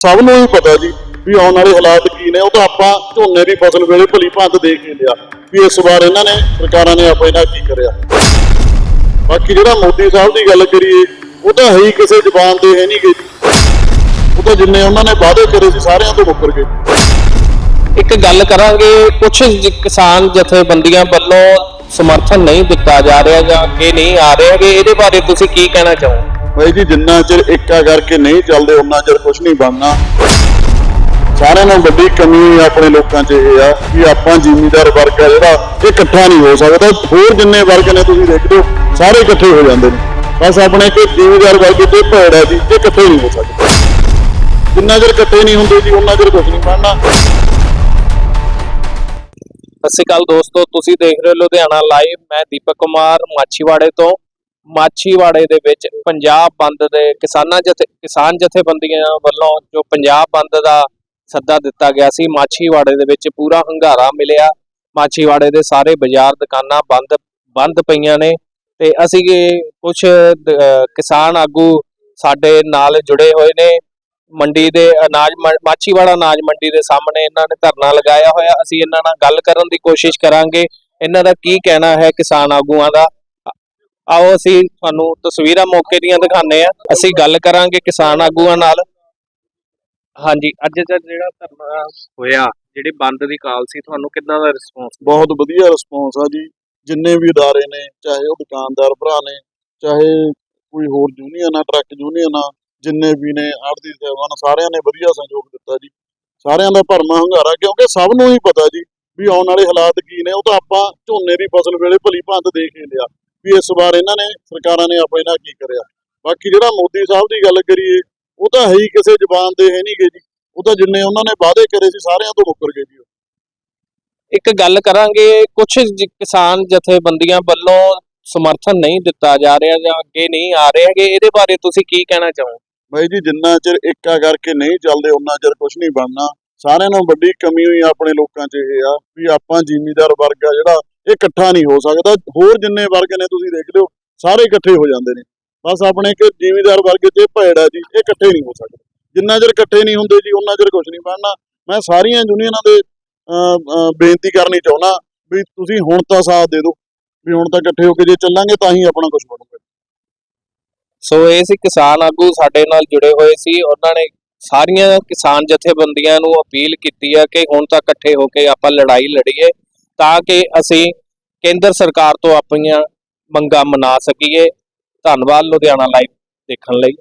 ਸਭ ਨੂੰ ਹੀ ਪਤਾ ਜੀ ਵੀ ਆਉਣ ਵਾਲੇ ਹਾਲਾਤ ਕੀ ਨੇ, ਉਹ ਤਾਂ ਆਪਾਂ ਝੋਨੇ ਦੀ ਫਸਲ ਵੇਲੇ ਭਲੀ ਭਾਂਤ ਦੇਖ ਹੀ ਲਿਆ ਵੀ ਇਸ ਵਾਰ ਇਹਨਾਂ ਨੇ, ਸਰਕਾਰਾਂ ਨੇ ਆਪਣੇ ਨਾਲ ਕੀ ਕਰਿਆ। ਬਾਕੀ ਜਿਹੜਾ ਮੋਦੀ ਸਾਹਿਬ ਦੀ ਗੱਲ ਕਰੀਏ, ਉਹ ਤਾਂ ਹੈ ਹੀ ਕਿਸੇ ਜ਼ਬਾਨ ਤੇ, ਹੈ ਨਹੀਂ ਗਈ ਉਹ ਤਾਂ ਜਿੰਨੇ ਉਹਨਾਂ ਨੇ ਵਾਅਦੇ ਕਰੇ ਸੀ, ਸਾਰਿਆਂ ਤੋਂ ਮੁੱਕਰ ਗਏ। ਇੱਕ ਗੱਲ ਕਰਾਂਗੇ ਕੁਝ ਕਿਸਾਨ ਜਥੇਬੰਦੀਆਂ ਵੱਲੋਂ ਸਮਰਥਨ ਨਹੀਂ ਦਿੱਤਾ ਜਾ ਰਿਹਾ ਜਾਂ ਅੱਗੇ ਨਹੀਂ ਆ ਰਹੇ ਹੈਗੇ ਇਹਦੇ ਬਾਰੇ ਤੁਸੀਂ ਕੀ ਕਹਿਣਾ ਚਾਹੋ ਬਾਈ ਜੀ, ਜਿੰਨਾ ਚਿਰ ਇੱਕਾ ਕਰਕੇ ਨਹੀਂ ਚੱਲਦੇ ਉਹਨਾਂ ਚਿਰ ਕੁਝ ਨਹੀਂ ਬਣਨਾ। ਸਾਰਿਆਂ ਨਾਲੋਂ ਵੱਡੀ ਕਮੀ ਆਪਣੇ ਲੋਕਾਂ 'ਚ ਇਹ ਆ ਕਿ ਆਪਾਂ ਜ਼ਿਮੀਦਾਰ ਵਰਗ ਆ ਜਿਹੜਾ ਇਹ ਇਕੱਠਾ ਨਹੀਂ ਹੋ ਸਕਦਾ। ਹੋਰ ਜਿੰਨੇ ਵਰਗ ਨੇ ਤੁਸੀਂ ਦੇਖਦੇ ਹੋ ਸਾਰੇ ਇਕੱਠੇ ਹੋ ਜਾਂਦੇ ਨੇ। ਬਸ ਆਪਣੇ ਇੱਕ ਜ਼ਿਮੀਦਾਰ ਵਰਗ ਤੇ ਭੇੜ ਹੈ ਜੀ, ਇਹ ਇਕੱਠੇ ਨਹੀਂ ਹੋ ਸਕਦੇ। ਜਿੰਨਾ ਚਿਰ ਇਕੱਠੇ ਨਹੀਂ ਹੁੰਦੇ ਜੀ ਉਹਨਾਂ ਚਿਰ ਕੁਝ ਨਹੀਂ ਬਣਨਾ। ਸਤਿ ਸ਼੍ਰੀ ਅਕਾਲ ਦੋਸਤੋ, ਤੁਸੀਂ ਦੇਖ ਰਹੇ ਹੋ ਲੁਧਿਆਣਾ ਲਾਈਵ ਮੈਂ ਦੀਪਕ ਕੁਮਾਰ, ਮਾਛੀਵਾੜੇ ਤੋਂ। ਮਾਛੀਵਾੜੇ ਦੇ ਵਿੱਚ ਪੰਜਾਬ ਬੰਦ ਦੇ ਕਿਸਾਨਾਂ ਜਥੇ, ਕਿਸਾਨ ਜਥੇਬੰਦੀਆਂ ਵੱਲੋਂ ਜੋ ਪੰਜਾਬ ਬੰਦ ਦਾ ਸੱਦਾ ਦਿੱਤਾ ਗਿਆ ਸੀ, ਮਾਛੀਵਾੜੇ ਦੇ ਵਿੱਚ ਪੂਰਾ ਹੰਗਾਰਾ ਮਿਲਿਆ। ਮਾਛੀਵਾੜੇ ਦੇ ਸਾਰੇ ਬਾਜ਼ਾਰ ਦੁਕਾਨਾਂ ਬੰਦ ਬੰਦ ਪਈਆਂ ਨੇ ਤੇ ਅਸੀਂ ਕੁਝ ਕਿਸਾਨ ਆਗੂ ਸਾਡੇ ਨਾਲ ਜੁੜੇ ਹੋਏ ਨੇ। ਮੰਡੀ ਦੇ ਅਨਾਜ ਮਾਛੀਵਾੜਾ ਅਨਾਜ ਮੰਡੀ ਦੇ ਸਾਹਮਣੇ ਇਹਨਾਂ ਨੇ ਧਰਨਾ ਲਗਾਇਆ ਹੋਇਆ। ਅਸੀਂ ਇਹਨਾਂ ਨਾਲ ਗੱਲ ਕਰਨ ਦੀ ਕੋਸ਼ਿਸ਼ ਕਰਾਂਗੇ। ਇਹਨਾਂ ਦਾ ਕੀ ਕਹਿਣਾ ਹੈ ਕਿਸਾਨ ਆਗੂਆਂ ਦਾ? ਆਓ ਅਸੀਂ ਤੁਹਾਨੂੰ ਤਸਵੀਰਾਂ ਮੌਕੇ ਦੀਆਂ ਦਿਖਾਉਂਦੇ ਆ ਅਸੀਂ ਗੱਲ ਕਰਾਂਗੇ ਕਿਸਾਨ ਆਗੂਆਂ ਨਾਲ ਹਾਂਜੀ ਅੱਜ ਦਾ ਜਿਹੜਾ ਧਰਨਾ ਹੋਇਆ ਜਿਹੜੇ ਬੰਦ ਦੀ ਕਾਲ ਸੀ ਤੁਹਾਨੂੰ ਕਿੰਨਾ ਦਾ ਰਿਸਪੌਂਸ ਬਹੁਤ ਵਧੀਆ ਰਿਸਪੌਂਸ ਆ ਜੀ ਜਿੰਨੇ ਵੀ ادارے ਨੇ ਚਾਹੇ ਉਹ ਦੁਕਾਨਦਾਰ ਭਰਾ ਨੇ ਚਾਹੇ ਕੋਈ ਹੋਰ ਯੂਨੀਅਨ ਆ ਟਰੱਕ ਯੂਨੀਅਨ ਆ ਜਿੰਨੇ ਵੀ ਨੇ ਆੜਤੀ ਸੇਵਾਨ ਸਾਰਿਆਂ ਨੇ ਵਧੀਆ ਸਹਿਯੋਗ ਦਿੱਤਾ ਜੀ ਸਾਰਿਆਂ ਦਾ ਭਰਮਾ ਹੰਗਾਰਾ ਕਿਉਂਕਿ ਸਭ ਨੂੰ ਹੀ ਪਤਾ ਜੀ ਵੀ ਆਉਣ ਵਾਲੇ ਹਾਲਾਤ ਕੀ ਨੇ ਉਹ ਤਾਂ ਆਪਾਂ ਝੋਨੇ ਦੀ ਫਸਲ ਵੇਲੇ ਭਲੀ ਭਾਂਤ ਦੇਖ ਹੀ ਲਿਆ ਵੀ ਇਸ ਵਾਰ ਇਹਨਾਂ ਨੇ ਸਰਕਾਰਾਂ ਨੇ ਆਪਣੇ ਨਾਲ ਕੀ ਕਰਿਆ। ਬਾਕੀ ਜਿਹੜਾ ਮੋਦੀ ਸਾਹਿਬ ਦੀ ਗੱਲ ਕਰੀਏ ਉਹ ਤਾਂ ਹੈ ਹੀ ਕਿਸੇ ਜ਼ਬਾਨ ਤੇ ਹੈ ਨਹੀਂ ਜੀ। ਉਹ ਤਾਂ ਜਿੰਨੇ ਉਹਨਾਂ ਨੇ ਵਾਅਦੇ ਕਰੇ ਸੀ ਸਾਰਿਆਂ ਤੋਂ ਮੁੱਕਰ ਗਏ ਜੀ ਉਹ। ਇੱਕ ਗੱਲ ਕਰਾਂਗੇ ਕੁਝ ਕਿਸਾਨ ਜਥੇਬੰਦੀਆਂ ਵੱਲੋਂ ਸਮਰਥਨ ਨਹੀਂ ਦਿੱਤਾ ਜਾ ਰਿਹਾ ਜਾਂ ਅੱਗੇ ਨਹੀਂ ਆ ਰਹੇ ਹੈਗੇ ਇਹਦੇ ਬਾਰੇ ਤੁਸੀਂ ਕੀ ਕਹਿਣਾ ਚਾਹੋ ਬਾਈ ਜੀ ਜਿੰਨਾ ਚਿਰ ਇੱਕਾ ਕਰਕੇ ਨਹੀਂ ਚੱਲਦੇ ਉਹਨਾਂ ਚਿਰ ਕੁਝ ਨਹੀਂ ਬਣਨਾ। ਸਾਰਿਆਂ ਨਾਲੋਂ ਵੱਡੀ ਕਮੀ ਹੋਈ ਆਪਣੇ ਲੋਕਾਂ 'ਚ ਇਹ ਆ ਵੀ ਆਪਾਂ ਜ਼ਿਮੀਦਾਰ ਵਰਗ ਆ ਜਿਹੜਾ ਇਹ ਇਕੱਠਾ ਨਹੀਂ ਹੋ ਸਕਦਾ। ਹੋਰ ਜਿੰਨੇ ਵਰਗ ਨੇ ਤੁਸੀਂ ਦੇਖ ਲਿਓ, ਸਾਰੇ ਇਕੱਠੇ ਹੋ ਜਾਂਦੇ ਨੇ। ਬਸ ਆਪਣੇ ਇੱਕ ਜ਼ਿਮੀਦਾਰ ਵਰਗ 'ਚ ਇਹ ਜੀ, ਇਹ ਇਕੱਠੇ ਨਹੀਂ ਹੋ ਸਕਦੇ। ਜਿੰਨਾ ਚਿਰ ਇਕੱਠੇ ਨਹੀਂ ਹੁੰਦੇ ਜੀ, ਉਹਨਾਂ ਚਿਰ ਕੁਝ ਨਹੀਂ ਬਣਨਾ। ਮੈਂ ਸਾਰੀਆਂ ਯੂਨੀਅਨਾਂ ਦੇ ਬੇਨਤੀ ਕਰਨੀ ਚਾਹੁੰਦਾ ਵੀ ਤੁਸੀਂ ਹੁਣ ਤਾਂ ਸਾਥ ਦੇ ਦਿਓ, ਵੀ ਹੁਣ ਤਾਂ ਇਕੱਠੇ ਹੋ ਕੇ ਜੇ ਚੱਲਾਂਗੇ ਤਾਂ ਹੀ ਆਪਣਾ ਕੁਝ ਬਣੂਗਾ। ਸੋ ਇਹ ਸੀ ਕਿਸਾਨ ਆਗੂ ਸਾਡੇ ਨਾਲ ਜੁੜੇ ਹੋਏ ਸੀ। ਉਹਨਾਂ ਨੇ ਸਾਰੀਆਂ ਕਿਸਾਨ ਜਥੇਬੰਦੀਆਂ ਨੂੰ ਅਪੀਲ ਕੀਤੀ ਹੈ ਕਿ ਹੁਣ ਤਾਂ ਇਕੱਠੇ ਹੋ ਕੇ ਆਪਾਂ ਲੜਾਈ ਲੜੀਏ। ਤਾਂ ਕਿ ਅਸੀਂ ਕੇਂਦਰ ਸਰਕਾਰ ਤੋਂ ਆਪਣੀਆਂ ਮੰਗਾਂ ਮਨਾ ਸਕੀਏ। ਧੰਨਵਾਦ, ਲੁਧਿਆਣਾ ਲਾਈਵ ਦੇਖਣ ਲਈ।